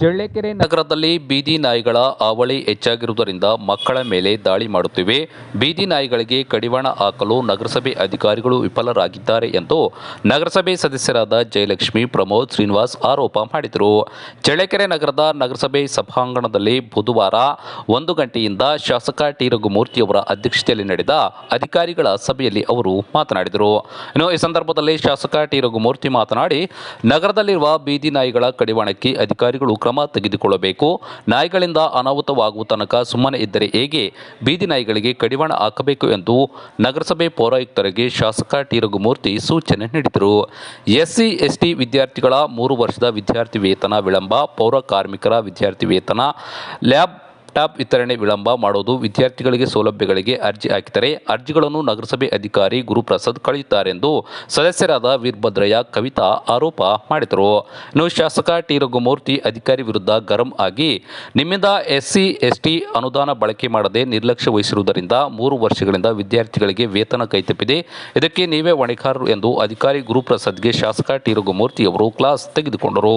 ಚಳ್ಳಕೆರೆ ನಗರದಲ್ಲಿ ಬೀದಿ ನಾಯಿಗಳ ಹಾವಳಿ ಹೆಚ್ಚಾಗಿರುವುದರಿಂದ ಮಕ್ಕಳ ಮೇಲೆ ದಾಳಿ ಮಾಡುತ್ತಿವೆ. ಬೀದಿ ನಾಯಿಗಳಿಗೆ ಕಡಿವಾಣ ಹಾಕಲು ನಗರಸಭೆ ಅಧಿಕಾರಿಗಳು ವಿಫಲರಾಗಿದ್ದಾರೆ ಎಂದು ನಗರಸಭೆ ಸದಸ್ಯರಾದ ಜಯಲಕ್ಷ್ಮಿ ಪ್ರಮೋದ್ ಶ್ರೀನಿವಾಸ್ ಆರೋಪ ಮಾಡಿದರು. ಚಳ್ಳಕೆರೆ ನಗರದ ನಗರಸಭೆ ಸಭಾಂಗಣದಲ್ಲಿ ಬುಧವಾರ ಒಂದು ಗಂಟೆಯಿಂದ ಶಾಸಕ ಟಿ ರಘುಮೂರ್ತಿಯವರ ಅಧ್ಯಕ್ಷತೆಯಲ್ಲಿ ನಡೆದ ಅಧಿಕಾರಿಗಳ ಸಭೆಯಲ್ಲಿ ಅವರು ಮಾತನಾಡಿದರು. ಇನ್ನು ಈ ಸಂದರ್ಭದಲ್ಲಿ ಶಾಸಕ ಟಿ ರಘುಮೂರ್ತಿ ಮಾತನಾಡಿ, ನಗರದಲ್ಲಿರುವ ಬೀದಿ ನಾಯಿಗಳ ಕಡಿವಾಣಕ್ಕೆ ಅಧಿಕಾರಿಗಳು ಕ್ರಮ ತೆಗೆದುಕೊಳ್ಳಬೇಕು. ನಾಯಿಗಳಿಂದ ಅನಾಹುತವಾಗುವ ತನಕ ಸುಮ್ಮನೆ ಇದ್ದರೆ ಹೇಗೆ? ಬೀದಿ ನಾಯಿಗಳಿಗೆ ಕಡಿವಾಣ ಹಾಕಬೇಕು ಎಂದು ನಗರಸಭೆ ಪೌರಾಯುಕ್ತರಿಗೆ ಶಾಸಕ ಟಿ ರಘುಮೂರ್ತಿ ಸೂಚನೆ ನೀಡಿದರು. ಎಸ್ಸಿ, ಎಸ್ಟಿ ವಿದ್ಯಾರ್ಥಿಗಳ ಮೂರು ವರ್ಷದ ವಿದ್ಯಾರ್ಥಿ ವೇತನ ವಿಳಂಬ, ಪೌರ ಕಾರ್ಮಿಕರ ವಿದ್ಯಾರ್ಥಿ ವೇತನ, ಲ್ಯಾಬ್ ಟಾಪ್ ವಿತರಣೆ ವಿಳಂಬ ಮಾಡೋದು ವಿದ್ಯಾರ್ಥಿಗಳಿಗೆ ಸೌಲಭ್ಯಗಳಿಗೆ ಅರ್ಜಿ ಹಾಕಿದರೆ ಅರ್ಜಿಗಳನ್ನು ನಗರಸಭೆ ಅಧಿಕಾರಿ ಗುರುಪ್ರಸಾದ್ ಕಳೆಯುತ್ತಾರೆಂದು ಸದಸ್ಯರಾದ ವೀರಭದ್ರಯ್ಯ ಕವಿತಾ ಆರೋಪ ಮಾಡಿದರು. ಇನ್ನು ಶಾಸಕ ಟಿ ರಘುಮೂರ್ತಿ ಅಧಿಕಾರಿ ವಿರುದ್ಧ ಗರಂ ಆಗಿ ನಿಮ್ಮಿಂದ ಎಸ್ಸಿ, ಎಸ್ಟಿ ಅನುದಾನ ಬಳಕೆ ಮಾಡದೆ ನಿರ್ಲಕ್ಷ್ಯ ವಹಿಸಿರುವುದರಿಂದ ಮೂರು ವರ್ಷಗಳಿಂದ ವಿದ್ಯಾರ್ಥಿಗಳಿಗೆ ವೇತನ ಕೈತಪ್ಪಿದೆ. ಇದಕ್ಕೆ ನೀವೇ ಹೊಣೆಕಾರರು ಎಂದು ಅಧಿಕಾರಿ ಗುರುಪ್ರಸಾದ್ಗೆ ಶಾಸಕ ಟಿ ರಘುಮೂರ್ತಿ ಅವರು ಕ್ಲಾಸ್ ತೆಗೆದುಕೊಂಡರು.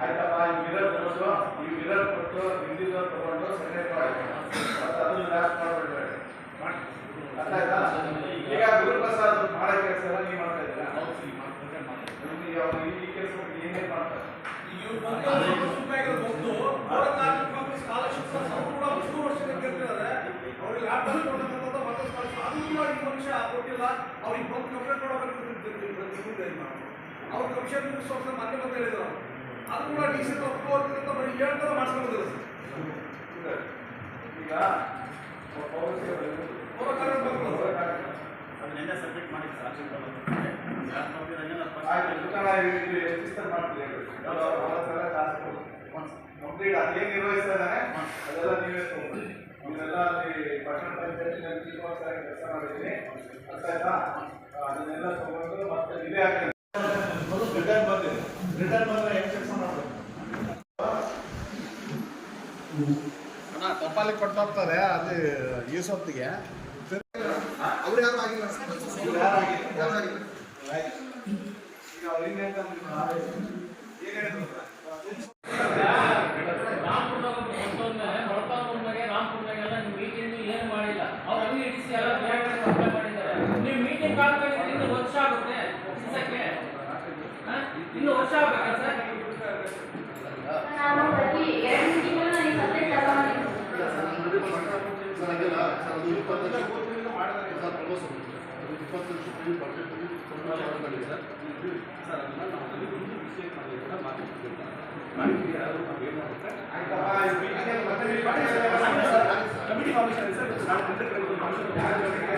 ಆಯ್ತಪ್ಪ ಈ ಮಿರರ್ ಕೊಟ್ಟು ಈ ಮಿರರ್ ಕೊಟ್ಟು ಹಿಂದಿನ ತಗೊಂಡು ಸೆನೆಟ್ ಅದನ್ನು ಲಾಸ್ಟ್ ಮಾಡ್ಬಿಡ್ಬೇಡಿ ಅರ್ಥ ಆಯ್ತಾ ಈಗ ಗುರುಪ್ರಸಾದ್ ಮಾಡೋ ಕೆಲಸ ಎಲ್ಲ ನೀವು ಮಾಡ್ತಾ ಇದ್ದೀರಾ ನಿಮ್ಗೆ ಅವ್ರು ಈ ಕೆಲಸ ಏನೇನ್ ಮಾಡ್ತಾರೆ? ಅವ್ರ ಕಮಿಷನ್ ಮೊನ್ನೆ ಬಂದು ಹೇಳಿದ್ರು ಅದು ಕೂಡ ಡಿ ಸಿ ಅಂತ ಬರೀ ಹೇಳ್ತಾರೆ ಮಾಡಿಸ್ಕೊಂಡಿದ್ರು ಸರ್, ಈಗ ಪೌರಸ್ಯ ಅವ್ರ ಕರೆ ಬಂದ್ರು ಅದನ್ನೆಲ್ಲ ಸಬ್ಮಿಟ್ ಮಾಡಿ ಸರ್ ಆಯ್ತು ದುಕಾಣ ಇಲ್ಲಿ ರಿಜಿಸ್ಟರ್ ಮಾಡ್ತೀವಿ ಕಂಪ್ಲೀಟ್ ಅದೇನು ನಿರ್ವಹಿಸ್ತಾ ಇದ್ದಾನೆ ಅದೆಲ್ಲ ನೀವೇ ತಗೊಂಡು ನೀವೆಲ್ಲ ಅಲ್ಲಿ ಪಟ್ಟಣ ಪಂಚಾಯತಿನಲ್ಲಿ ಚಿಕ್ಕ ವರ್ಷವಾಗಿ ಕೆಲಸ ಮಾಡಿದ್ದೀನಿ. ಅರ್ಥ ಆಯ್ತಾ? ಅದನ್ನೆಲ್ಲ ತಗೊಂಡು ಮತ್ತೆ ಇದೇ ಹಾಕಿ ರಿಟರ್ನ್ ಬಂದಿದೆ. ರಿಟರ್ನ್ ಬಂದ್ರೆ ಹೆಂಗ್ ಕೆಲಸ ಮಾಡಬೇಕು? ಟಪಾಲಿ ಕೊಟ್ಟೋಗ್ತಾರೆ ಅಲ್ಲಿ ಈ ಸೊತ್ತಿಗೆ ಅವ್ರು ಯಾರು ಆಗಿಲ್ಲ. ಇನ್ನು ವರ್ಷ ಆಗುತ್ತೆ ಇನ್ನು ವರ್ಷ ಆಗ್ಬೇಕಾ ಆಯ್ತಪ್ಪ, ಈ meeting ಅಲ್ಲಿ ಮತ್ತೆ ನೀವು ಮಾಡಿ ಸರ್. ಕಮಿಟಿ ಫಾರ್ಮೇಷನ್ ಸರ್ ನಾವು ಡಾಕ್ಯುಮೆಂಟ್